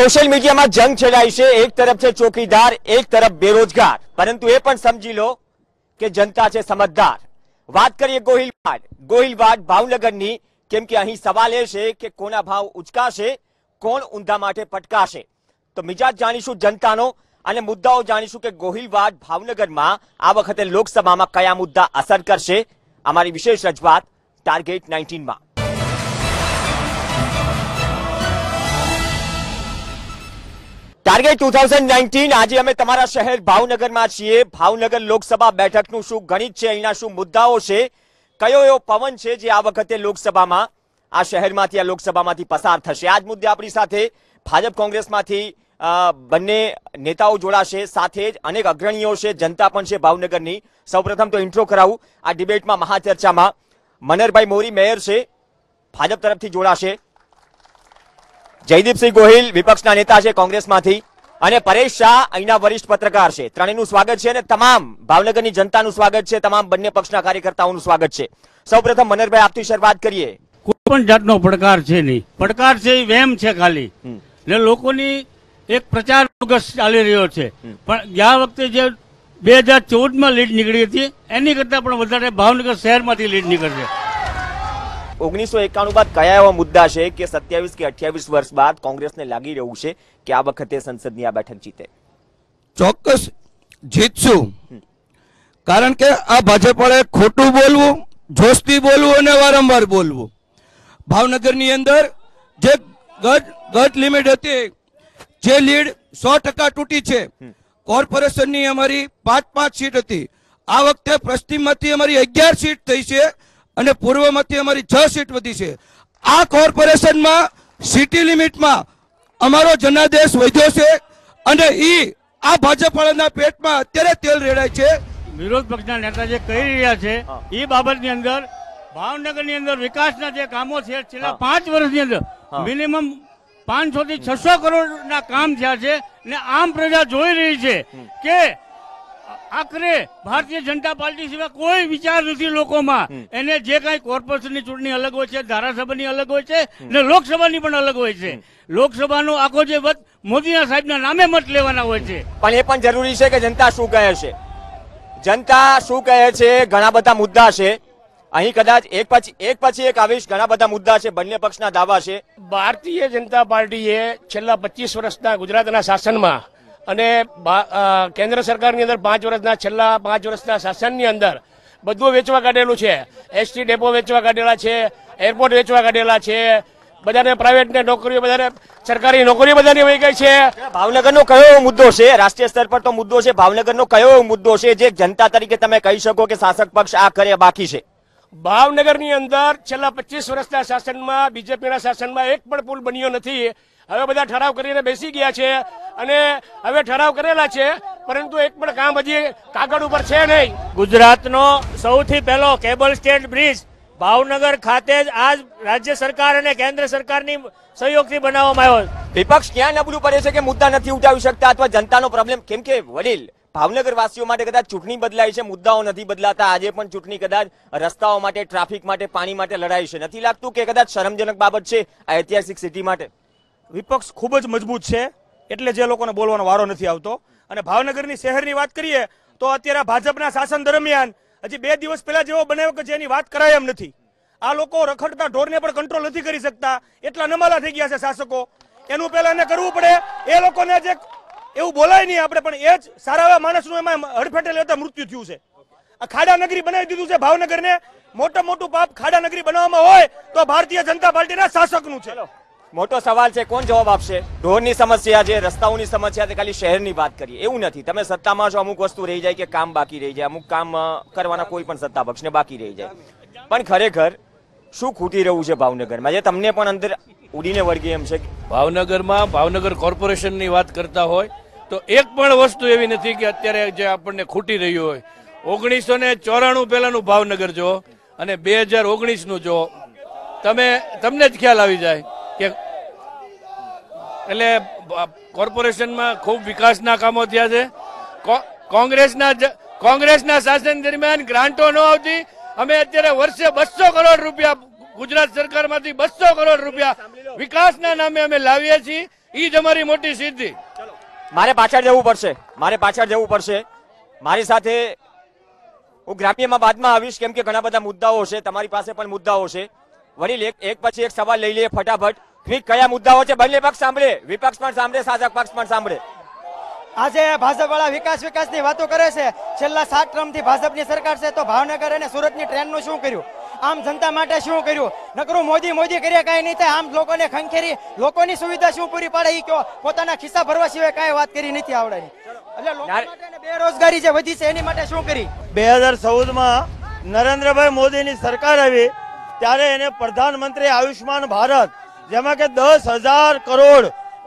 Social મીડિયામાં જંગ છેડાય છે. એક તરફ છે ચોકીદાર, એક તરફ બેરોજગાર. પરંતુ એ પણ સમજી લો કે જનતા છે સમજદાર. વાત કરીએ ગોહિલવાડ. ગોહિલવાડ ભાવનગરની, કેમ કે અહીં સવાલ એ છે કે કોના ભાવ ઉચકાશે, કોણ ઊંધા માટે પટકાશે? તો મિજાજ જાણીશું જનતાનો અને મુદ્દાઓ જાણીશું કે ગોહિલવાડ ભાવનગરમાં આ વખતે લોકસભામાં કયા મુદ્દા અસર કરશે. અમારી વિશેષ રજૂઆત ટાર્ગેટ નાઇન્ટીનમાં. ટાર્ગેટ ટુ થાઉઝન્ડ નાઇન્ટીન આજે અમે તમારા શહેર ભાવનગરમાં છીએ. ભાવનગર લોકસભા બેઠકનું શું ગણિત છે? અહીંના શું મુદ્દાઓ છે? કયો એવો પવન છે જે આ વખતે લોકસભામાં, આ શહેરમાંથી, આ લોકસભામાંથી પસાર થશે? આ જ મુદ્દે આપણી સાથે ભાજપ કોંગ્રેસમાંથી બંને નેતાઓ જોડાશે. સાથે જ અનેક અગ્રણીઓ છે. જનતા પણ છે ભાવનગરની. સૌપ્રથમ તો ઇન્ટ્રો કરાવું. આ ડિબેટમાં મહાચર્ચામાં મનરભાઈ મોરી મેયર છે. ભાજપ તરફથી જોડાશે. જયદીપસિંહ ગોહિલ વિપક્ષના નેતા છે કોંગ્રેસમાંથી. અને પરેશ શાહ અહીંના વરિષ્ઠ પત્રકાર છે. ત્રણેયનું સ્વાગત છે અને તમામ ભાવનગરની જનતાનું સ્વાગત છે. તમામ બંને પક્ષના કાર્યકર્તાઓનું સ્વાગત છે. સૌપ્રથમ મનરભાઈ આપથી શરૂઆત કરીએ. કોઈ પણ જાતનો પડકાર છે નહીં. પડકાર છે એ વેમ છે ખાલી. એટલે લોકોની એક પ્રચાર બોગસ ચાલી રહ્યો છે. પણ ગયા વખતે જે બે હજાર ચૌદમાં લીડ નીકળી હતી એની કરતાં પણ વધારે ભાવનગર શહેરમાંથી લીડ નીકળશે. ઓગણીસો એકાણું બાદ કયા એવા મુદ્દા છે કે સત્યાવીસ કે અઠ્યાવીસ વર્ષ બાદ કોંગ્રેસને લાગી રહ્યું છે કે આ વખતે સંસદની આ બેઠક જીતે? ચોક્કસ જીતશું. કારણ કે આ ભાજપે ખોટું બોલવું જોશથી બોલવું અને વારંવાર બોલવું. ભાવનગરની અંદર જે ગટ ગટ લિમિટ હતી જે લીડ સો ટકા તૂટી છે. કોર્પોરેશનની અમારી પાંચ પાંચ સીટ હતી. આ વખતે પશ્ચિમમાંથી અમારી અગિયાર સીટ થઈ છે. અને પૂર્વમાંથી અમારી છ સીટ વધી છે. આ કોર્પોરેશનમાં સિટી લિમિટમાં અમારો જનાદેશ વધ્યો છે અને ઈ આ ભાજપ વાળાના પેટમાં અત્યારે તેલ રેડાય છે. વિરોધ પક્ષના નેતા જે કહી રહ્યા છે એ બાબતની અંદર ભાવનગરની અંદર વિકાસના જે કામો છે છેલ્લા પાંચ વર્ષની અંદર. મિનિમમ પાંચસો થી છસો કરોડના કામ થયા છે ને આમ પ્રજા જોઈ રહી છે કે આખરે ભારતીય જનતા પાર્ટી સિવાય કોઈ વિચાર નથી લોકોમાં. એને જે કઈ કોર્પોરેશનની ચૂંટણી અલગ હોય છે ધારાસભાની અલગ હોય છે ને લોકસભાની પણ અલગ હોય છે. લોકસભાનો આખો જે મત મોદીના સાહેબના નામે મત લેવાના હોય છે. પણ એ પણ જરૂરી છે કે જનતા શું કહે છે? જનતા શું કહે છે? ઘણા બધા મુદ્દા છે. અહીં કદાચ એક પછી એક પછી એક આવીશ. ઘણા બધા મુદ્દા છે. બંને પક્ષના દાવા છે. ભારતીય જનતા પાર્ટીએ છેલ્લા પચીસ વર્ષના ગુજરાતના શાસનમાં અને કેન્દ્ર સરકારની અંદર પાંચ વર્ષના છેલ્લા પાંચ વર્ષના શાસનની અંદર બધું વેચવા કાઢેલું છે. એસટી ડેપો વેચવા કાઢેલા છે એરપોર્ટ વેચવા કાઢેલા છે બધાને પ્રાઇવેટને નોકરીઓ બધાને સરકારી નોકરીઓ બધાની વહી ગઈ છે. ભાવનગરનો કયો એવો મુદ્દો છે? રાષ્ટ્રીય સ્તર પર તો મુદ્દો છે. ભાવનગરનો કયો એવો મુદ્દો છે જે જનતા તરીકે તમે કહી શકો કે શાસક પક્ષ આ કરે બાકી છે? ભાવનગરની અંદર છેલ્લા પચીસ વર્ષના શાસનમાં બીજેપીના શાસનમાં એક પણ પુલ બન્યો નથી. હવે બધા ઠરાવ કરીને બેસી ગયા છે અને હવે ઠરાવ કરેલા છે પરંતુ એક પણ કામ હજી કાગળ ઉપર છે નહીં. ગુજરાતનો સૌથી પહેલો કેબલ સ્ટેટ બ્રિજ ભાવનગર ખાતે જ આજ રાજ્ય સરકાર અને કેન્દ્ર સરકારની સહયોગથી બનાવવામાં આવ્યો વિપક્ષ ક્યાં નબળું પડે છે કે મુદ્દા નથી ઉઠાવી શકતા અથવા જનતાનો પ્રોબ્લેમ કેમ કે વડીલ ભાવનગર વાસીઓ માટે કદાચ ચૂંટણી બદલાય છે મુદ્દાઓ નથી બદલાતા આજે પણ ચૂંટણી કદાચ રસ્તાઓ માટે ટ્રાફિક માટે પાણી માટે લડાઈ છે. નથી લાગતું કે કદાચ શરમજનક બાબત છે આ ઐતિહાસિક સિટી માટે? વિપક્ષ ખૂબ જ મજબૂત છે, એટલે જે લોકોને બોલવાનો વારો નથી આવતો. અને ભાવનગરની શહેરની વાત કરીએ, તો અત્યારે ભાજપના શાસન દરમિયાન હજી બે દિવસ પહેલા જેવો બનાવ્યો કે જેની વાત કરાય એમ નથી. આ લોકો રખડતા ઢોરને પણ કંટ્રોલ નથી કરી શકતા. એટલા નમાલા થઈ ગયા છે શાસકો. એનું પહેલા એને કરવું પડે. એ લોકોને જે એવું બોલાય નહીં આપણે, પણ એ જ સારા એવા માણસનું એમાં હડફેટે લેતા મૃત્યુ થયું છે. આ ખાડા નગરી બનાવી દીધું છે ભાવનગરને. મોટા મોટું પાપ ખાડા નગરી બનાવવામાં હોય, તો ભારતીય જનતા પાર્ટીના શાસકનું છે. મોટો સવાલ છે, કોણ જવાબ આપશે? ઢોરની સમસ્યા છે, રસ્તાઓની સમસ્યા છે, ખાલી શહેરની વાત કરીએ. એવું નથી. તમે સત્તામાં છો, અમુક વસ્તુ રહી જાય કે કામ બાકી રહી જાય, અમુક કામ કરવાના કોઈ પણ સત્તા પક્ષને બાકી રહી જાય. પણ ખરેખર, શું ખૂટી રહ્યું છે ભાવનગરમાં? જે તમને પણ અંદર ઉડીને વળગી એમ છે ભાવનગરમાં ભાવનગર કોર્પોરેશનની વાત કરતા હોય, તો એક પણ વસ્તુ એવી નથી કે અત્યારે જે આપણને ખૂટી રહ્યું હોય. ઓગણીસો ને ચોરાણું પહેલાનું ભાવનગર જો અને બે હજાર ઓગણીસનું જો તમે, તમને જ ખ્યાલ આવી જાય. કે એટલે કોર્પોરેશનમાં ખૂબ વિકાસના કામો થયા છે. કોંગ્રેસના કોંગ્રેસના શાસન દરમિયાન ગ્રાન્ટો ન આવતી. અમે અત્યારે વર્ષે બસો કરોડ રૂપિયા ગુજરાત સરકારમાંથી બસો કરોડ રૂપિયા વિકાસના નામે અમે લાવીએ છીએ. એ જ અમારી મોટી સિદ્ધિ. મારે પાછળ જવું પડશે. મારે પાછળ જવું પડશે. મારી સાથે હું ગ્રામ્યમાં બાદમાં આવીશ, કેમ કે ઘણા બધા મુદ્દાઓ છે. તમારી પાસે પણ મુદ્દાઓ છે. વડીલ એક પછી એક સવાલ લઈ લઈએ ફટાફટ. ક્વિક કયા મુદ્દાઓ છે? બંને પક્ષ સાંભળે. વિપક્ષ પણ સાંભળે શાસક પક્ષ પણ સાંભળે. આજે ભાજપ વાળા વિકાસ વિકાસની વાતો કરે છે. છેલ્લા સાત ટર્મથી ભાજપની સરકાર છે તો ભાવનગર અને સુરતની ટ્રેનનું શું કર્યું? આમ જનતા માટે શું કર્યું? નકરું મોદી મોદી કર્યા કાંઈ નહીં થાય. આમ લોકોને ખંખેરી લોકોની સુવિધા શું પૂરી પાડે એ કયો પોતાના ખિસ્સા ભરવા સિવાય કાંઈ વાત કરી નથી આવડાની એટલે લોકો માટે બેરોજગારી જે વધી છે એની માટે શું કરી? બે હજાર ચૌદમાં નરેન્દ્રભાઈ મોદીની સરકાર આવી ત્યારે એને પ્રધાનમંત્રી આયુષ્માન ભારત જેમાં કે દસ હજાર કરોડ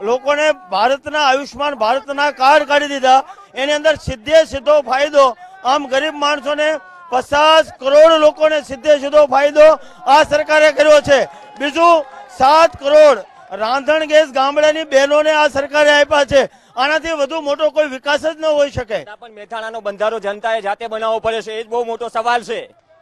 લોકોને ભારતના આયુષ્માન ભારતના કાર્ડ કાઢી દીધા. એની અંદર સીધે સીધો ફાયદો, આમ ગરીબ માણસોને પચાસ કરોડ લોકોને સીધે સીધો ફાયદો આ સરકારે કર્યો છે. બીજું, સાત કરોડ રાંધણ ગેસ ગામડાની બહેનોને આ સરકારે આપ્યા છે. આનાથી વધુ મોટો કોઈ વિકાસ જ ન હોઈ શકે. પણ મહેસાણાનો બંધારો જનતાએ જાતે બનાવવો પડે છે. એ જ બહુ મોટો સવાલ છે.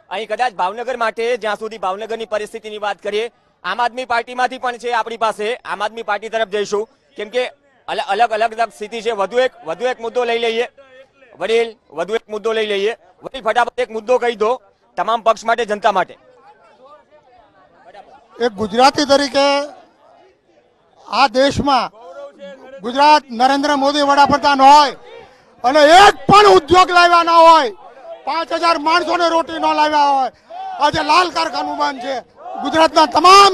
અહીં કદાચ ભાવનગર માટે, જ્યાં સુધી ભાવનગરની પરિસ્થિતિની વાત કરીએ આમ આદમી પાર્ટીમાંથી પણ છે આપણી પાસે. આમ આદમી પાર્ટી તરફ જઈશું. કેમ કે અલગ અલગ સ્થિતિ છે. વધુ એક વધુ એક મુદ્દો લઈ લઈએ. વડીલ, વધુ એક મુદ્દો લઈ લઈએ. વડીલ, ફટાફટ એક મુદ્દો કહી દો તમામ પક્ષ માટે, જનતા માટે. એક ગુજરાતી તરીકે આ દેશમાં ગુજરાત નરેન્દ્ર મોદી વડાપ્રધાન હોય અને એક પણ ઉદ્યોગ લાવ્યા ના હોય, પાંચ હજાર માણસોને રોટી ન લાવ્યા હોય. આજે લાલ કારખાનું બંધ છે. ગુજરાતના તમામ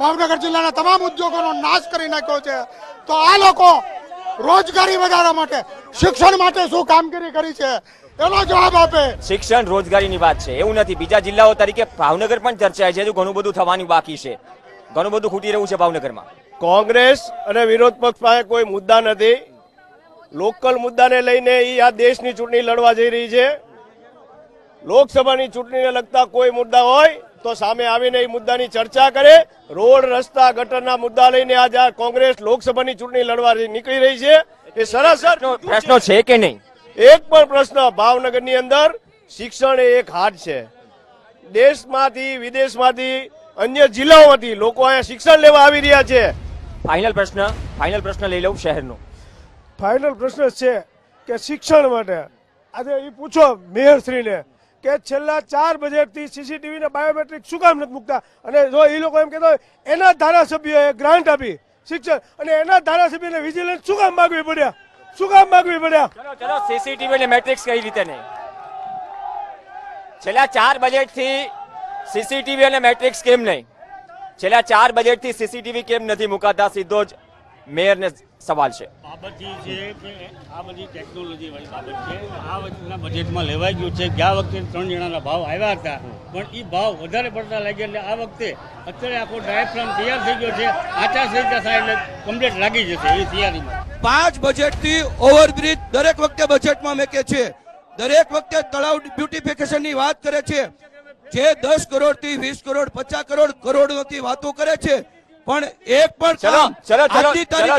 ભાવનગર જિલ્લાના તમામ ઉદ્યોગોનો નાશ કરી નાખ્યો છે. તો આ લોકો રોજગારી વધારવા માટે શિક્ષણ માટે શું કામગીરી કરી છે? એનો જવાબ આપે. શિક્ષણ રોજગારીની વાત છે એવું નથી. બીજા જિલ્લાઓ તરીકે ભાવનગર પણ ચર્ચાય છે હજુ ઘણું બધું થવાનું બાકી છે. ઘણું બધું ખૂટી રહ્યું છે ભાવનગરમાં. કોંગ્રેસ અને વિરોધ પક્ષ પાસે કોઈ મુદ્દા નથી. લોકલ મુદ્દાને લઈને એ આ દેશની ચૂંટણી લડવા જઈ રહી છે. લોકસભાની ચૂંટણીને લગતા કોઈ મુદ્દા હોય તો સામે આવીને એ મુદ્દાની ચર્ચા કરે. રોડ રસ્તા ગટરના મુદ્દા લઈને આજે કોંગ્રેસ લોકસભાની ચૂંટણી લડવા નીકળી રહી છે. એ સરાસર પ્રશ્નો- પ્રશ્નો છે કે નહીં? એક પણ પ્રશ્ન ભાવનગરની અંદર શિક્ષણ એ એક હાથ છે. દેશમાંથી વિદેશમાંથી અન્ય જિલ્લાઓમાંથી લોકો અહીંયા શિક્ષણ લેવા આવી રહ્યા છે. ફાઇનલ પ્રશ્ન ફાઇનલ પ્રશ્ન લઈ લઉં શહેરનો. ફાઇનલ પ્રશ્ન છે કે શિક્ષણ માટે આજે એ પૂછો મેયરશ્રીને કે છેલ્લા ચાર બજેટથી સીસીટીવી ને બાયોમેટ્રિક શું કામ નથી મૂકતા? અને જો એ લોકો એમ કહેતા હોય, એના ધારાસભ્યોએ ગ્રાન્ટ આપી શિક્ષણ અને એના ધારાસભ્યને વિજિલન્સ શું કામ માગવી પડ્યા? શું કામ માગવી પડ્યા? ચલો સીસીટીવી મેટ્રિક્સ કઈ રીતે નહીં? છેલ્લા ચાર બજેટથી સીસીટીવી અને મેટ્રિક્સ કેમ નહીં? છેલ્લા ચાર બજેટથી સીસીટીવી કેમ નથી મુકાતા? સીધો જ મેયરને સવાલ છે. આ બધી છે કે આ બધી ટેકનોલોજી વાળી બાબત છે. આ વખતના બજેટમાં લેવાઈ ગયું છે. ગયા વખતે ત્રણ જણાના ભાવ આવ્યા હતા. પણ એ ભાવ વધારે પડતા લાગ્યા એટલે આ વખતે અત્યારે આખો ડાયાફ્રામ તૈયાર થઈ ગયો છે. આચારસંહિતા થાય એટલે કમ્પ્લીટ લાગી જશે એ તૈયારીમાં. પાંચ બજેટથી ઓવરબ્રિજ દરેક વખતે બજેટમાં મેકે છે. દરેક વખતે તળાવ બ્યુટિફિકેશનની વાત કરે છે. જે દસ કરોડથી વીસ કરોડ પચાસ કરોડ કરોડોથી વાતો કરે છે. પણ એક પણ ચલો ચલો ચલો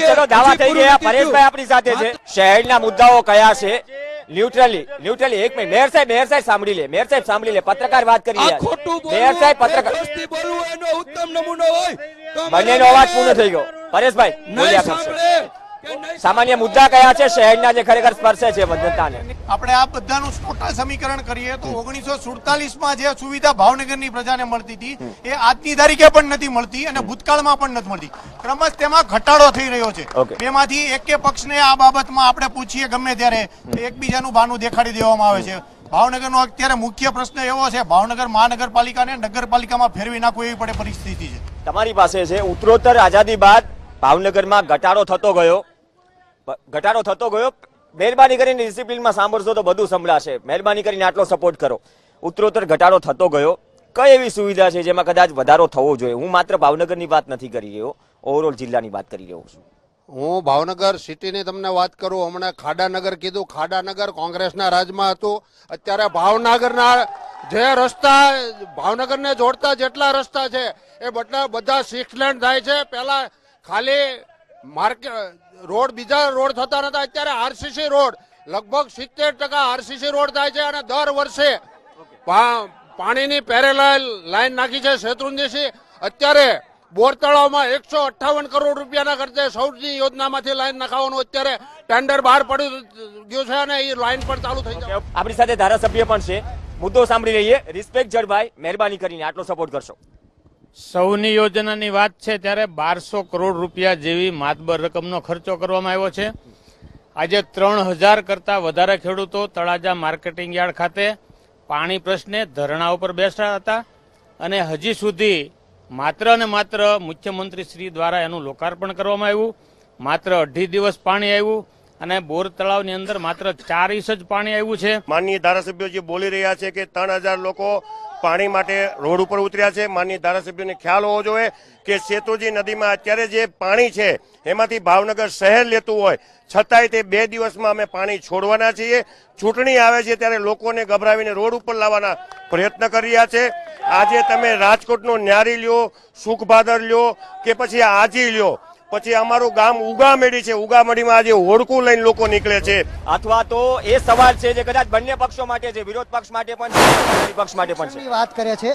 ચલો દાવા થઈ ગયા પરેશભાઈ. આપણી સાથે છે. શહેરના મુદ્દાઓ કયા છે? ન્યુટ્રલી ન્યુટ્રલી એક મિનિટ. મેયર સાહેબ મેયર સાહેબ સાંભળી લે મેયર સાહેબ સાંભળી લે. પત્રકાર વાત કરી રહ્યા છે. ખોટું મેયર સાહેબ પત્રકાર બોલવું એનો ઉત્તમ નમૂનો હોય. બંનેનો અવાજ પૂર્ણ થઈ ગયો. પરેશભાઈ બોલ્યા કે સામાન્ય મુદ્દા કયા છે? શહેરના જે ખરેખર સ્પર્શે છે જનતાને આપણે આ બધાનું ટોટલ સમીકરણ કરીએ તો ઓગણીસો સુડતાલીસમાં જે સુવિધા ભાવનગરની પ્રજાને મળતી હતી એ આજની તારીખે પણ નથી મળતી અને ભૂતકાળમાં પણ નથી મળતી. ક્રમશ તેમાં ઘટાડો થઈ રહ્યો છે. બેમાંથી એકે પક્ષને આ બાબતમાં આપણે પૂછીએ ગમે ત્યારે એકબીજાનું બાનું દેખાડી દેવામાં આવે છે. ભાવનગરનો અત્યારે મુખ્ય પ્રશ્ન એવો છે ભાવનગર મહાનગરપાલિકાને નગરપાલિકામાં ફેરવી નાખવું એવી પડે પરિસ્થિતિ છે. તમારી પાસે છે ઉત્તરોત્તર આઝાદી બાદ ભાવનગરમાં ઘટાડો થતો ગયો. ઘટાડો થતો ગયો. મહેરબાની કરીને ડિસિપ્લિનમાં સાંભળશો તો બધું સંભળાશે. મહેરબાની કરીને આટલો સપોર્ટ કરો. ઉત્તરોત્તર ઘટાડો થતો ગયો. કઈ એવી સુવિધા છે જેમાં કદાચ વધારો થવો જોઈએ? હું માત્ર ભાવનગરની વાત નથી કરી રહ્યો. ઓવરઓલ જિલ્લાની વાત કરી રહ્યો છું. હું ભાવનગર સિટીની તમને વાત કરું. હમણાં ખાડાનગર કીધું. ખાડાનગર કોંગ્રેસના રાજમાં હતું. અત્યારે ભાવનગરના જે રસ્તા ભાવનગરને જોડતા જેટલા રસ્તા છે, એ બધા બધા સિક્સ લેન થાય છે. પહેલાં ખાલી માર્કેટ રોડ, બીજા રોડ થતા નતા. અત્યારે આરસીસી રોડ, લગભગ સિત્તેર ટકા આરસીસી રોડ થાય છે અને દર વર્ષે પાણીની પેરેલાલ લાઈન નાખી છે શેત્રુંજીસી અત્યારે બોર તળાવમાં એકસો અઠ્ઠાવન કરોડ રૂપિયાના ખર્ચે સૌની યોજનામાંથી લાઈન નખાવાનું અત્યારે ટેન્ડર બહાર પડ્યું ગયું છે અને એ લાઈન પણ ચાલુ થઈ જાય આપણી સાથે ધારાસભ્ય પણ છે. મુદ્દો સાંભળી લઈએ. રિસ્પેક્ટ જળભાઈ, મહેરબાની કરીને આટલો સપોર્ટ કરશો. સૌની યોજનાની વાત છે ત્યારે બારસો કરોડ રૂપિયા જેવી માતબર રકમનો ખર્ચો કરવામાં આવ્યો છે. આજે ત્રણ હજાર કરતા વધારે ખેડૂતો તળાજા માર્કેટિંગ યાર્ડ ખાતે પાણી પ્રશ્ને ધરણા ઉપર બેસતા હતા અને હજી સુધી માત્ર ને માત્ર મુખ્યમંત્રી શ્રી દ્વારા એનું લોકાર્પણ કરવામાં આવ્યું. માત્ર અઢી દિવસ પાણી આવ્યું અને બોર તળાવની અંદર માત્ર ચાર ઇંચ જ પાણી આવ્યું છે. માનનીય ધારાસભ્યો જે બોલી રહ્યા છે કે ત્રણ લોકો પાણી માટે રોડ ઉપર ઉતર્યા છે. માન્ય ધારાસભ્યોને ખ્યાલ હોવો જોઈએ કે સેતુજી નદીમાં અત્યારે જે પાણી છે, એમાંથી ભાવનગર શહેર લેતું હોય, છતાંય તે બે દિવસમાં અમે પાણી છોડવાના છીએ. ચૂંટણી આવે છે ત્યારે લોકોને ગભરાવીને રોડ ઉપર લાવવાના પ્રયત્ન કરી છે. આજે તમે રાજકોટનો ન્યારી લ્યો, સુખભાદર લ્યો કે પછી આજી લ્યો પછી અમારું ગામ ઉગામેડી છે. ઉગામેડીમાં આજે હોડકું લઈને લોકો નીકળે છે. અથવા તો એ સવાલ છે જે કદાચ બંને પક્ષો માટે છે વિરોધ પક્ષ માટે પણ છે પક્ષ માટે પણ છે. વાત કરે છે.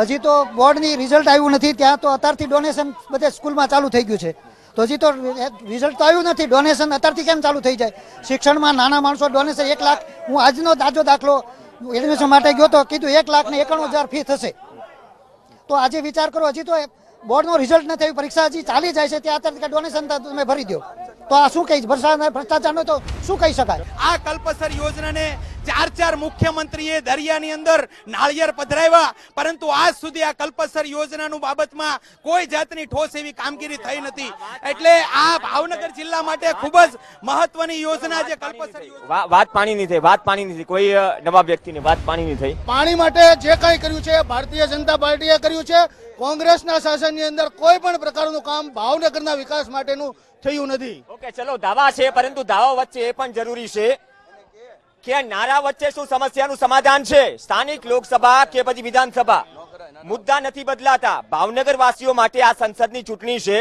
હજી તો બોર્ડની રિઝલ્ટ આવ્યું નથી. ત્યાં તો અત્યારથી ડોનેશન બધે સ્કૂલમાં ચાલુ થઈ ગયું છે. તો હજી તો રિઝલ્ટ તો આવ્યું નથી. ડોનેશન અત્યારથી કેમ ચાલુ થઈ જાય? શિક્ષણમાં નાના માણસો ડોનેશન એક લાખ. હું આજનો તાજો દાખલો એડમિશન માટે ગયો તો કીધું એક લાખ ને એકાણું હજાર ફી થશે. તો આજે વિચાર કરો હજી તો બોર્ડનો રિઝલ્ટ નથી આવ્યું પરીક્ષા હજી ચાલી જાય છે. ત્યાં અત્યારે ડોનેશન તમે ભરી દો તો આ શું કહી ભ્રષ્ટાચાર ભ્રષ્ટાચારનો તો શું કહી શકાય? આ કલ્પસર યોજનાને ચાર ચાર મુખ્યમંત્રીએ દરિયાની અંદર નાળિયેર પધરાવ્યા. પરંતુ આજ સુધી આ કલ્પસર યોજનાનું બાબતમાં કોઈ જાતની ઠોસ એવી કામગીરી થઈ નથી. એટલે આ ભાવનગર જિલ્લા માટે ખૂબ જ મહત્વની યોજના જે કલ્પસર વાત પાણીની થઈ વાત પાણીની થઈ. કોઈ નવા વ્યક્તિની વાત પાણીની થઈ. પાણી માટે જે કંઈ કર્યું છે ભારતીય જનતા પાર્ટીએ કર્યું છે. કોંગ્રેસના શાસનની અંદર કોઈ પણ પ્રકારનું કામ ભાવનગરના વિકાસ માટેનું થયું નથી. ઓકે ચલો દાવા છે પરંતુ દાવા વચ્ચે એ પણ જરૂરી છે. કે નારા વચ્ચે શું સમસ્યાનું સમાધાન છે? સ્થાનિક લોકસભા કે પછી વિધાનસભા? મુદ્દા નથી બદલાતા. ભાવનગર વાસીઓ માટે આ સંસદની ચૂંટણી છે.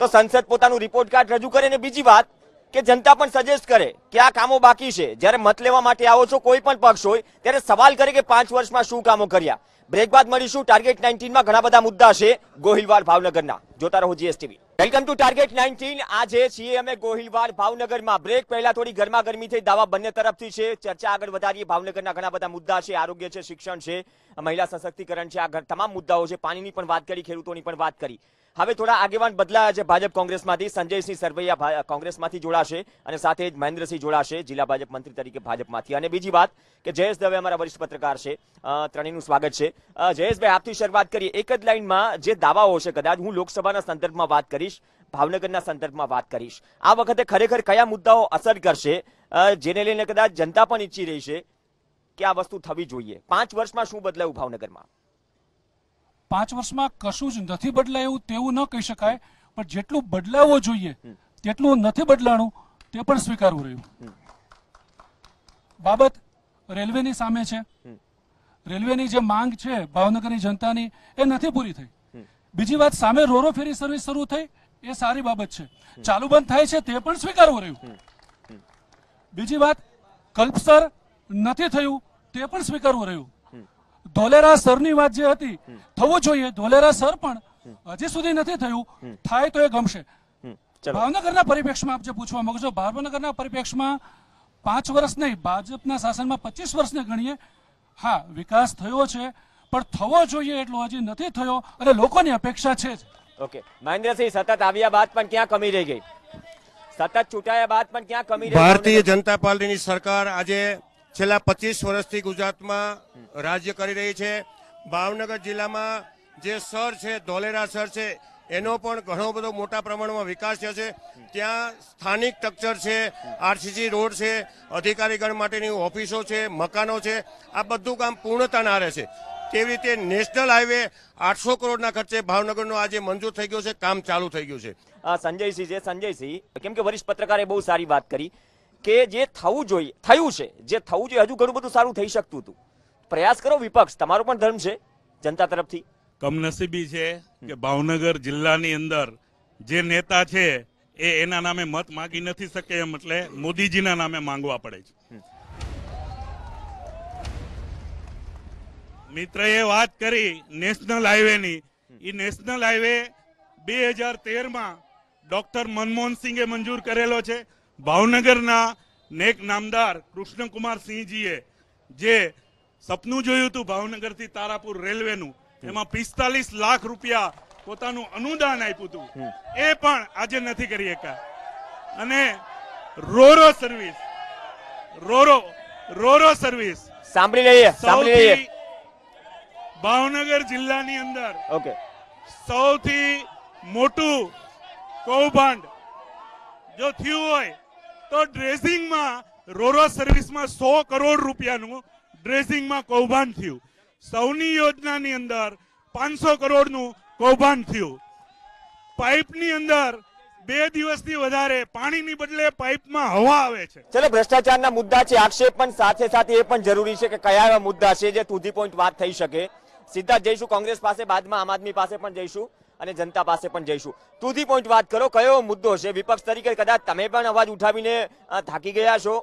તો સંસદ પોતાનું રિપોર્ટ કાર્ડ રજૂ કરે ને બીજી વાત કે જનતા પણ સજેસ્ટ કરે કે આ કામો બાકી છે. જ્યારે મત લેવા માટે આવો છો, કોઈ પણ પક્ષ હોય, ત્યારે સવાલ કરે કે પાંચ વર્ષમાં શું કામો કર્યા? બ્રેક બાદ મળીશું. ટાર્ગેટ નાઇન્ટીનમાં ઘણા બધા મુદ્દા છે. ગોહિલવાડ ભાવનગરના. જોતા રહો જીએસટીવી વેલકમ ટુ ટાર્ગેટ 19 આજે છીએ અમે ગોહિલવાડ ભાવનગરમાં. બ્રેક પહેલા થોડી ગરમા ગરમી થઈ, દાવા બંને તરફથી છે. ચર્ચા આગળ વધારીએ. ભાવનગરના ઘણા બધા મુદ્દા છે, આરોગ્ય છે, શિક્ષણ છે, મહિલા સશક્તિકરણ છે, આ તમામ મુદ્દાઓ છે. પાણીની પણ વાત કરી, ખેડૂતોની પણ વાત કરી. હવે થોડા આગેવાન બદલાયા છે ભાજપ કોંગ્રેસમાંથી. સંજયસિંહ સરવૈયા કોંગ્રેસમાંથી જોડાશે અને સાથે જ મહેન્દ્રસિંહ જોડાશે, જિલ્લા ભાજપ મંત્રી તરીકે ભાજપમાંથી. અને બીજી વાત કે જયેશ દવે અમારા વરિષ્ઠ પત્રકાર છે ત્રણેયનું સ્વાગત છે. જયેશભાઈ આપથી શરૂઆત કરીએ. એક જ લાઈનમાં જે દાવાઓ છે કદાચ હું લોકસભાના સંદર્ભમાં વાત કરીશ, ભાવનગરના સંદર્ભમાં વાત કરીશ. આ વખતે ખરેખર કયા મુદ્દાઓ અસર કરશે જેને લઈને કદાચ જનતા પણ ઈચ્છી રહી છે કે આ વસ્તુ થવી જોઈએ? પાંચ વર્ષમાં શું બદલાયું ભાવનગરમાં? પાંચ વર્ષમાં કશું જ નથી બદલાયું તેવું ન કહી શકાય, પણ જેટલું બદલાવવું જોઈએ, તેટલું નથી બદલાણું, તે પણ સ્વીકારવું રહ્યું. બાબત રેલવેની સામે છે. રેલવેની જે માંગ છે ભાવનગરની જનતાની, એ નથી પૂરી થઈ. બીજી વાત, સામે રોરો ફેરી સર્વિસ શરૂ થઈ, એ સારી બાબત છે. ચાલુ બંધ થાય છે, તે પણ સ્વીકારવું રહ્યું. બીજી વાત, કલ્પસર નથી થયું, તે પણ સ્વીકારવું રહ્યું. ધોલેરા સરની વાત જે હતી થવું જોઈએ. ધોલેરા સર પણ હજી સુધી નથી થયું. થાય તો એ ગમશે. ભાવનગરના પરિપ્રેક્ષમાં આપ જે પૂછવા માંગો છો ભાવનગરના પરિપ્રેક્ષમાં પાંચ વર્ષ નહીં ભાજપના શાસનમાં પચીસ વર્ષને ગણીએ. હા વિકાસ થયો છે પણ થવો જોઈએ એટલો હજી નથી થયો અને લોકોની અપેક્ષા છે જ. ઓકે. મહેન્દ્રસિંહ સતત આવ્યા બાદ પણ ક્યાં કમી રહી ગઈ? સતત ચૂંટાયા બાદ પણ ક્યાં કમી રહી ભારતીય જનતા પાર્ટીની સરકાર આજે છેલ્લા પચીસ વર્ષથી ગુજરાતમાં રાજ્ય કરી રહી છે. ભાવનગર જિલ્લામાં જે સર છે, ધોલેરા સર છે, એનો પણ ઘણો બધો મોટા પ્રમાણમાં વિકાસ થયો છે. ત્યાં સ્થાનિક સ્ટ્રક્ચર છે, આરસીસી રોડ છે, અધિકારીગણ માટેની ઓફિસો છે, મકાનો છે. આ બધું કામ પૂર્ણતાના આરે છે. તેવી રીતે નેશનલ હાઈવે આઠસો કરોડના ખર્ચે ભાવનગરનો આજે મંજૂર થઈ ગયો છે, કામ ચાલુ થઈ ગયું છે. સંજયસિંહ છે, સંજયસિંહ. કેમ કે વરિષ્ઠ પત્રકારે બહુ સારી વાત કરી. કે જે થવું જોઈએ થયું છે જે થવું જોઈએ હજુ ઘણું બધું સારું થઈ શકતું હતું. પ્રયાસ કરો વિપક્ષ તમારો પણ ધર્મ છે જનતા તરફથી. કમનસીબી છે કે ભાવનગર જિલ્લાની અંદર જે નેતા છે એ એના નામે મત માગી નથી શકે એમ એટલે મોદીજીના નામે માંગવા પડે છે. મિત્રએ વાત કરી નેશનલ હાઈવેની. એ નેશનલ હાઈવે બે હજાર તેરમાં ડોક્ટર મનમોહન સિંઘે મંજૂર કરેલો છે. ભાવનગરના નેક નામદાર કૃષ્ણકુમાર સિંહજીએ જે સપનું જોયું હતું ભાવનગરથી તારાપુર રેલવેનું એમાં પિસ્તાલીસ લાખ રૂપિયા પોતાનું અનુદાન આપ્યું હતું. એ પણ આજે નથી કરી શકા અને રોરો સર્વિસ રોરો રોરો સર્વિસ સાંભળી લઈએ સાંભળી લઈએ. ભાવનગર જિલ્લાની અંદર ઓકે. સૌથી મોટું કૌભાંડ જો થયું હોય તો ડ્રેસિંગમાં રોરો સર્વિસમાં સો કરોડ રૂપિયાનું ડ્રેસિંગમાં કૌભાંડ થયું. સૌની યોજનાની અંદર પાંચસો કરોડનું કૌભાંડ થયું. પાઇપની અંદર બે દિવસથી વધારે પાણીની બદલે પાઇપમાં હવા આવે છે. ચલો, ભ્રષ્ટાચારના મુદ્દા છે, આક્ષેપ પણ સાથે સાથે એ પણ જરૂરી છે કે કયા એવા મુદ્દા છે જે ટુ ધી પોઈન્ટ વાત થઈ શકે. સીધા જઈશું, કોંગ્રેસ પાસે, બાદમાં આમ આદમી પાસે પણ જઈશું. અને જનતા પાસે પણ જઈશું. ટુ ધી પોઈન્ટ વાત કરો કયો મુદ્દો છે? વિપક્ષ તરીકે કદાચ તમે પણ અવાજ ઉઠાવીને થાકી ગયા છો?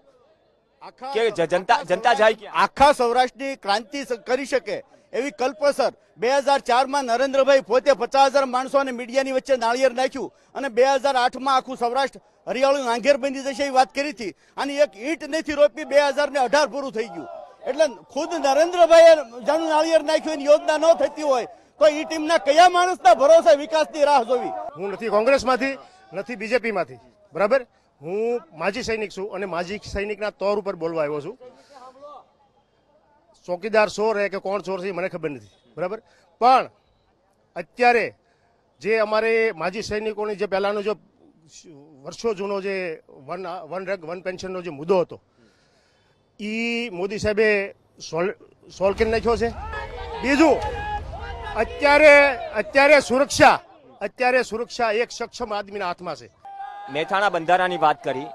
કે જનતા જનતા જાય? આખા સૌરાષ્ટ્રની ક્રાંતિ કરી શકે એવી કલ્પસર બે હજાર ચારમાં નરેન્દ્રભાઈ પોતે પચાસ હજાર માણસો અને મીડિયાની વચ્ચે નાળિયેર નાખ્યું અને બે હજાર આઠમાં આખું સૌરાષ્ટ્ર હરિયાળું નાંગેર બની જશે એવી વાત કરી હતી. અને એક ઈંટ નથી રોપી બે હજાર ને અઢાર પૂરું થઈ ગયું. એટલે ખુદ નરેન્દ્રભાઈએ જાણું નાળિયેર નાખ્યું એની યોજના ન થતી હોય તો એ ટીમના કયા માણસના ભરોસે વિકાસની રાહ જોવી? હું નથી કોંગ્રેસમાંથી, નથી બીજેપીમાંથી. બરાબર? હું માજી સૈનિક છું અને માજી સૈનિકના તોર ઉપર બોલવા આવ્યો છું. ચોકીદાર ચોર હે કે કોણ ચોર છે મને ખબર નથી. બરાબર? પણ અત્યારે જે અમારે માજી સૈનિકોની જે પહેલાંનો જો વર્ષો જૂનો જે વન વન રેગ, વન પેન્શનનો જે મુદ્દો હતો એ મોદી સાહેબે સોલ્વ સોલ્વ કરી નાખ્યો છે. બીજું અત્યારે અત્યારે સુરક્ષા અત્યારે સુરક્ષા એક સક્ષમ આદમીના હાથમાં છે. મહેસાણા બંધારાની વાત કરી.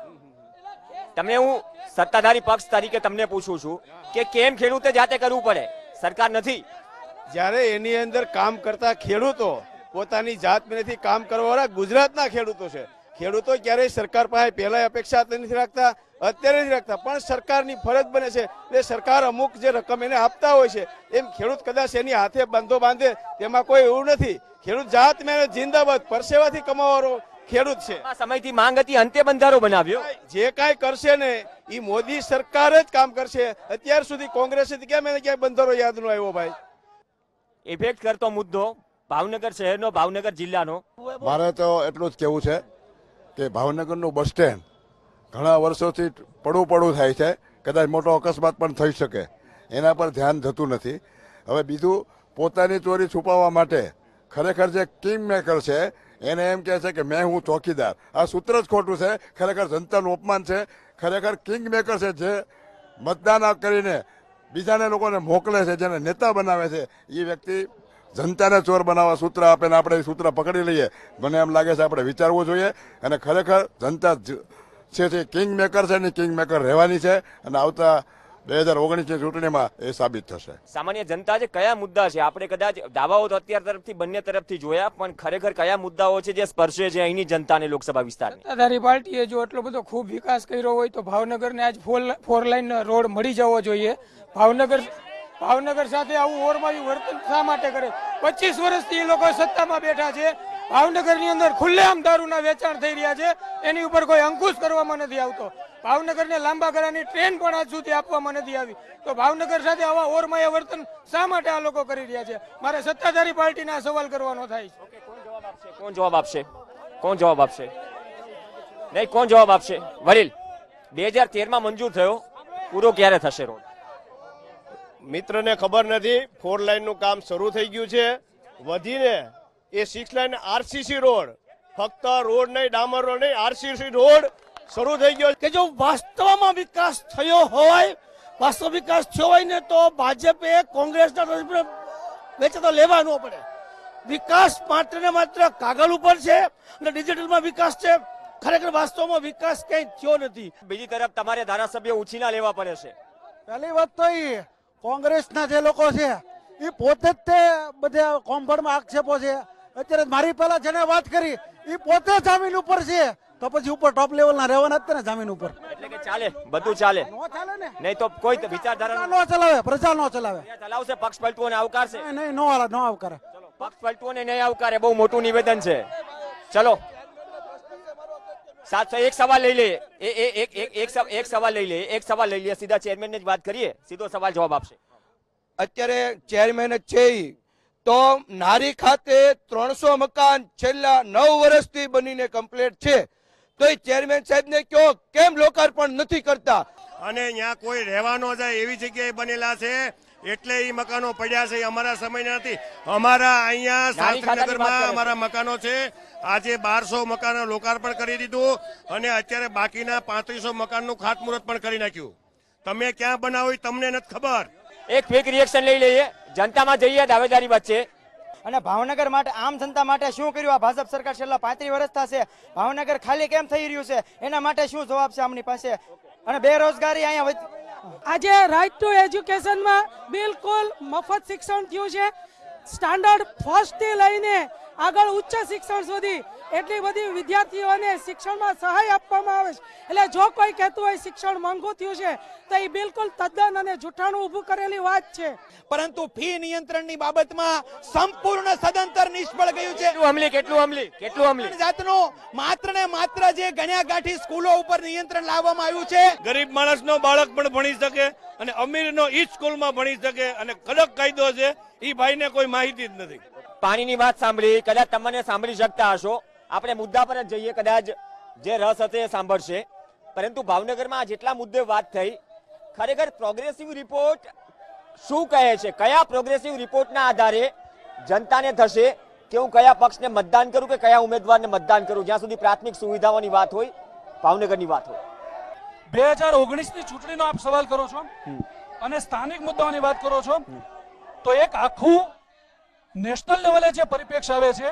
તમને હું સત્તાધારી પક્ષ તરીકે તમને પૂછું છું કે કેમ ખેડૂતે જાતે કરવું પડે? સરકાર નથી. જ્યારે એની અંદર કામ કરતા ખેડૂતો પોતાની જાત મહેનતથી કામ કરવાવાળા ગુજરાતના ખેડૂતો છે. ખેડૂતો ક્યારેય સરકાર પાસે પહેલાં અપેક્ષા નથી રાખતા. અત્યારે નથી રાખતા. પણ સરકારની ફરજ બને છે એટલે સરકાર અમુક જે રકમ એને આપતા હોય છે એમ ખેડૂત કદાચ એની હાથે બંધો બાંધે તેમાં કોઈ એવું નથી. ખેડૂત જાત મહેનત જિંદાબાદ પરસેવાથી કમાવાનો ખેડૂત છે. સમયથી માંગ હતી અંતે બંધારો બનાવ્યો? જે કાંઈ કરશે ને એ મોદી સરકાર જ કામ કરશે. અત્યાર સુધી કોંગ્રેસે કેમ એને ક્યાંય બંધારો યાદ નો આવ્યો ભાઈ. ઇફેક્ટ કરતો મુદ્દો ભાવનગર શહેરનો ભાવનગર જિલ્લાનો. મારે તો એટલું જ કેવું છે કે ભાવનગરનું બસ સ્ટેન્ડ ઘણા વર્ષોથી પડું પડું થાય છે. કદાચ મોટો અકસ્માત પણ થઈ શકે. એના પર ધ્યાન જતું નથી. હવે બીજું, પોતાની ચોરી છુપાવવા માટે ખરેખર જે કિંગ મેકર છે, એને એમ કહે છે કે મેં હું ચોકીદાર. આ સૂત્ર જ ખોટું છે. ખરેખર જનતાનું અપમાન છે. ખરેખર કિંગ મેકર છે જે મતદાન કરીને બીજાને લોકોને મોકલે છે, જેને નેતા બનાવે છે, એ વ્યક્તિ જનતાને ચોર બનાવવા સૂત્ર આપે ને આપણે સૂત્ર પકડી લઈએ. મને એમ લાગે છે આપણે વિચારવું જોઈએ અને ખરેખર જનતા છે તે કિંગ મેકર છે ને કિંગ મેકર રહેવાની છે અને આવતા બે હજાર ઓગણીસની ચૂંટણીમાં એ સાબિત થશે. સામાન્ય જનતા જે કયા મુદ્દા છે? આપણે કદાચ દાવાઓ તો અત્યાર તરફથી બંને તરફથી જોયા પણ ખરેખર કયા મુદ્દાઓ છે જે સ્પર્શે છે અહીંની જનતાને લોકસભા વિસ્તાર સત્તાધારી પાર્ટીએ જો એટલો બધો ખૂબ વિકાસ કર્યો હોય તો ભાવનગરને આજ ફોર ફોર લાઈન રોડ મળી જવો જોઈએ. ભાવનગર ભાવનગર સાથે આવું ઓરમાયું વર્તન શા માટે કરે? પચીસ વર્ષથી એ લોકો સત્તામાં બેઠા છે. ભાવનગરની અંદર ખુલ્લેઆમ દારૂના વેચાણ થઈ રહ્યા છે. એની ઉપર કોઈ અંકુશ કરવામાં નથી આવતો. ભાવનગરને લાંબા ગળાની ટ્રેન પણ આજ સુધી આપવામાં નથી આવી. તો ભાવનગર સાથે આવા ઓરમાયા વર્તન શા માટે આ લોકો કરી રહ્યા છે? મારે સત્તાધારી પાર્ટીને આ સવાલ કરવાનો થાય છે. કોણ જવાબ આપશે? કોણ જવાબ આપશે? નહીં કોણ જવાબ આપશે? વડીલ બે હજાર તેરમાં મંજૂર થયો. પૂરો ક્યારે થશે રોડ મિત્રને ખબર નથી. ફોર લાઈનનું કામ શરૂ થઈ ગયું છે. વધીને એ સિક્સ લાઇન આરસીસી રોડ. ફક્ત રોડ નહીં ડામર રોડ નહીં આરસીસી રોડ શરૂ થઈ ગયો કે જો વાસ્તવમાં વિકાસ થયો હોય વાસ્તવ વિકાસ થયો હોય ને તો ભાજપે કોંગ્રેસના વેચે તો લેવા ન પડે. વિકાસ માત્ર ને માત્ર કાગળ ઉપર છે અને ડિજિટલમાં વિકાસ છે. ખરેખર વાસ્તવમાં વિકાસ ક્યાંય થયો નથી. બીજી તરફ તમારે ધારાસભ્ય ઉછીના લેવા પડે છે. પહેલી વાત તો એ કોંગ્રેસના જે લોકો છે એ પોતે જ તે બધા કોમ્ફર્ટમાં આક્ષેપો છે. અત્યારે મારી પહેલા જેને વાત કરી એ પોતે જામીન ઉપર છે. તો પછી ઉપર ટોપ લેવલના રહેવાના જ ને જામીન ઉપર. એટલે કે ચાલે બધું ચાલે. નહીં તો કોઈ વિચારધારા નો ચલાવે પ્રજા ન ચલાવે. ચલાવશે પક્ષ પલટું ને આવકારશે. નહીં નો હાલે નો આવકારે. પક્ષ પલટુઓને નહીં આવકારે બહુ મોટું નિવેદન છે. ચલો. સાતસો એક સવાલ લઈ લઈએ. એ એ- એક એક એક એક સવાલ લઈ લે એક સવાલ લઈ લે સીધા ચેરમેન ને જ વાત કરીએ. સીધો સવાલ જવાબ આપશે. અત્યારે ચેરમેન જ છે ઈ. તો નારી ખાતે ત્રણસો મકાન છેલ્લા નવ વર્ષથી બનીને કમ્પ્લીટ છે. તો એ ચેરમેન સાહેબને કયો કેમ લોકાર્પણ નથી કરતા? અને ત્યાં કોઈ રહેવાનો જાય એવી જગ્યાએ બનેલા છે? એટલે એ મકાનો પડ્યા છે અમારા સમય નથી. અમારા અહીંયા શાસ્ત્રીનગરમાં અમારા મકાનો છે. આજે બારસો મકાનો લોકાર્પણ કરી દીધું અને અત્યારે બાકીના પાંત્રીસો મકાનનું ખાતમુહૂર્ત પણ કરી નાખ્યું. તમે ક્યાં બનાવો એ તમને નથી ખબર. એક ક્વિક રિએક્શન લઈ લઈએ. જનતામાં જઈએ દાવેદારી વચ્ચે અને ભાવનગર માટે આમ જનતા માટે શું કર્યું? આ ભાજપ સરકાર છેલ્લા પાંત્રીસ વર્ષ થશે. ભાવનગર ખાલી કેમ થઈ રહ્યું છે? એના માટે શું જવાબ છે આમની પાસે? અને બેરોજગારી અહીંયા વધ- આજે રાઇટ ટુ એજ્યુકેશનમાં બિલકુલ મફત શિક્ષણ થયું છે. સ્ટાન્ડર્ડ ફર્સ્ટથી લઈને આગળ ઉચ્ચ શિક્ષણ સુધી એટલી બધી વિદ્યાર્થીઓને શિક્ષણમાં સહાય આપવામાં આવે છે. એટલે જો કોઈ કહેતું હોય શિક્ષણ મોંઘું થયું છે તો એ બિલકુલ તદ્દન અને જૂઠાણું ઊભું કરેલી વાત છે. પરંતુ ફી નિયંત્રણની બાબતમાં સંપૂર્ણ સદંતર નિષ્ફળ ગયું છે. કેટલું અમલી કેટલું અમલી કેટલું અમલી? જાતનું માત્ર ને માત્ર જે ગણ્યા ગાંઠી સ્કૂલો ઉપર નિયંત્રણ લાવવામાં આવ્યું છે. ગરીબ માણસનો બાળક પણ ભણી શકે અને અમીરનો ઈ સ્કૂલમાં ભણી શકે અને કડક કાયદો છે ઈ ભાઈને કોઈ માહિતી જ નથી. પાણીની વાત સાંભળી કદાચ તમને સાંભળી શકતા હશો. આપણે મુદ્દા પર જ જઈએ કદાચ જે રસ હશે એ સાંભળશે. પરંતુ ભાવનગરમાં જેટલા મુદ્દે વાત થઈ ખરેખર પ્રોગ્રેસિવ રિપોર્ટ શું કહે છે? કયા પ્રોગ્રેસિવ રિપોર્ટના આધારે જનતાને થશે કે હું કયા પક્ષને મતદાન કરું કે કયા ઉમેદવારને મતદાન કરું? જ્યાં સુધી પ્રાથમિક સુવિધાઓની વાત હોય ભાવનગરની વાત હોય. બે હજાર ઓગણીસની ચૂંટણીનો આપ સવાલ કરો છો? અને સ્થાનિક મુદ્દાઓની વાત કરો છો? તો એક આખું નેશનલ લેવલે જે પરિપ્રેક્ષ આવે છે,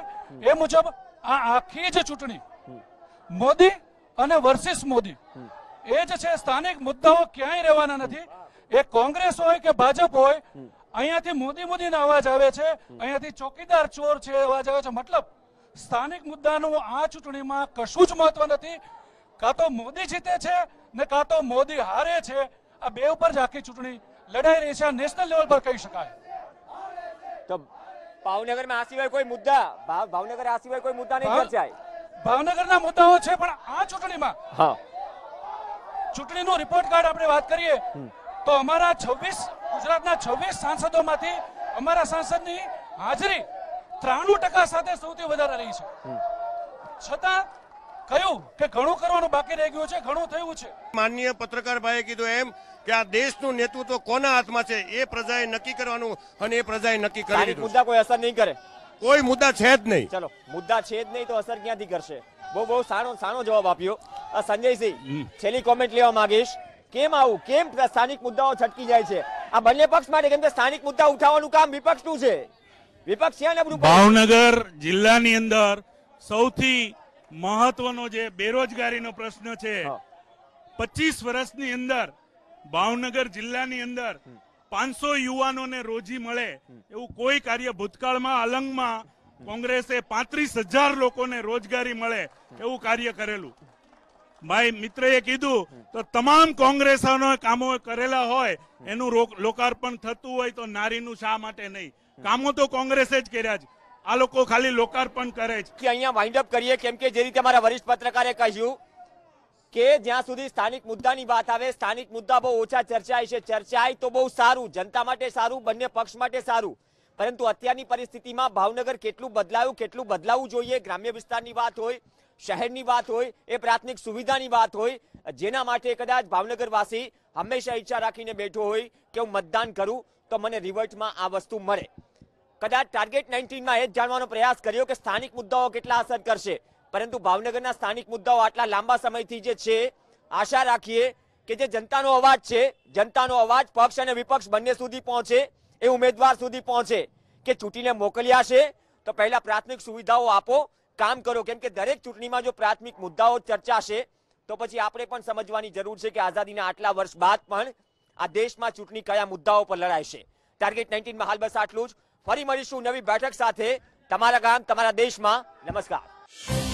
એ મુજબ આ આખી જ ચૂંટણી મોદી અને વર્સિસ મોદી, એ જ છે સ્થાનિક મુદ્દાઓ ક્યાંય રહેવાના નથી. એ કોંગ્રેસ હોય કે ભાજપ હોય, અહીંયાથી મોદી મોદીના અવાજ આવે છે, અહીંયાથી ચોકીદાર ચોર છે અવાજ આવે છે. મતલબ સ્થાનિક મુદ્દાનું આ ચૂંટણીમાં કશું જ મહત્વ નથી. કાં તો મોદી જીતે છે ને કાં તો મોદી હારે છે, આ બે ઉપર જ આખી ચૂંટણી લડાઈ રહી છે. નેશનલ લેવલ પર કહી શકાય. તો ભાવનગરમાં આ સિવાય કોઈ મુદ્દા ભાવનગર આ સિવાય કોઈ મુદ્દા નહીં ચર્ચાય. ભાવનગર ના મુદ્દાઓ છે પણ આ ચૂંટણીમાં હા. ચૂંટણીનો રિપોર્ટ કાર્ડ આપણે વાત કરીએ તો અમારા છવ્વીસ ગુજરાતના છવ્વીસ સાંસદોમાંથી અમારા સાંસદની હાજરી ત્રાણું ટકા સાથે સૌથી વધારે રહી છે. છતાં કયું કે ઘણું કરવાનું બાકી રહી ગયું છે ઘણું થયું છે. માનનીય પત્રકાર ભાઈએ કીધું એમ કે આ દેશનું નેતૃત્વ કોના હાથમાં છે એ પ્રજાએ નક્કી કરવાનું અને એ પ્રજાએ નક્કી કરી મુદ્દા કોઈ અસર નહીં કરે. કોઈ મુદ્દા છે જ નહીં. ચલો મુદ્દા છે જ નહીં તો અસર ક્યાંથી કરશે? બહુ બહુ સારો સારો જવાબ આપ્યો. આ સંજયસિંહ છેલ્લી કોમેન્ટ લેવા માંગીશ. કેમ આવું? કેમ સ્થાનિક મુદ્દાઓ છટકી જાય છે? આ બંને પક્ષ માટે કેમ કે સ્થાનિક મુદ્દા ઉઠાવવાનું કામ વિપક્ષનું છે. વિપક્ષ છે? ભાવનગર જિલ્લાની અંદર સૌથી મહત્વનો જે બેરોજગારીનો પ્રશ્ન છે પચીસ વર્ષની અંદર ભાવનગર જિલ્લાની અંદર પાંચસો યુવાનોને રોજી મળે એવું કોઈ કાર્ય ભૂતકાળમાં, અલંગમાં કોંગ્રેસે પાંત્રીસ હજાર લોકોને રોજગારી મળે એવું કાર્ય કરેલું. ભાઈ, મિત્રએ કીધું, તો તમામ કોંગ્રેસનો કામો કરેલા હોય, એનું લોકાર્પણ થતું હોય તો નારીનું શા માટે નહીં? કામો તો કોંગ્રેસે જ કર્યા છે આ લોકો ખાલી લોકાર્પણ કરે છે અહીંયા વાઇન્ડ અપ કરીએ કેમ કે જે રીતે અમારા વરિષ્ઠ પત્રકારે કહ્યું કે જ્યાં સુધી સ્થાનિક મુદ્દાની વાત આવે, સ્થાનિક મુદ્દા બહુ ઓછા ચર્ચાય છે. ચર્ચાય તો બહુ સારું. જનતા માટે સારું, બંને પક્ષ માટે સારું. પરંતુ અત્યારની પરિસ્થિતિમાં ભાવનગર કેટલું બદલાયું, કેટલું બદલાવું જોઈએ? ગ્રામ્ય વિસ્તારની વાત હોય, શહેરની વાત હોય, એ પ્રાથમિક સુવિધાની વાત હોય, જેના માટે કદાચ ભાવનગરવાસી હંમેશા ઈચ્છા રાખીને બેઠો હોય કે હું મતદાન કરું, તો મને રિવર્ટમાં આ વસ્તુ મળે. કદાચ ટાર્ગેટ નાઇન્ટીનમાં એ જ જાણવાનો પ્રયાસ કર્યો કે સ્થાનિક મુદ્દાઓ કેટલા અસર કરશે. પરંતુ ભાવનગરના સ્થાનિક મુદ્દાઓ આટલા લાંબા સમયથી જે છે, આશા રાખીએ કે જે જનતાનો અવાજ છે, જનતાનો અવાજ પક્ષ અને વિપક્ષ બંને સુધી પહોંચે, એ ઉમેદવાર સુધી પહોંચે કે ચૂંટીને મોકલ્યા છે, તો પહેલા પ્રાથમિક સુવિધાઓ આપો, કામ કરો. કેમ કે દરેક ચૂંટણીમાં જો પ્રાથમિક મુદ્દાઓ ચર્ચાશે, તો પછી આપણે પણ સમજવાની જરૂર છે કે આઝાદીના આટલા વર્ષ બાદ પણ આ દેશમાં ચૂંટણી કયા મુદ્દાઓ પર લડાય છે. ટાર્ગેટ નાઇન્ટીનમાં હાલ બસ આટલું જ. ફરી મળીશું નવી બેઠક સાથે. તમારા ગામ, તમારા દેશમાં. નમસ્કાર.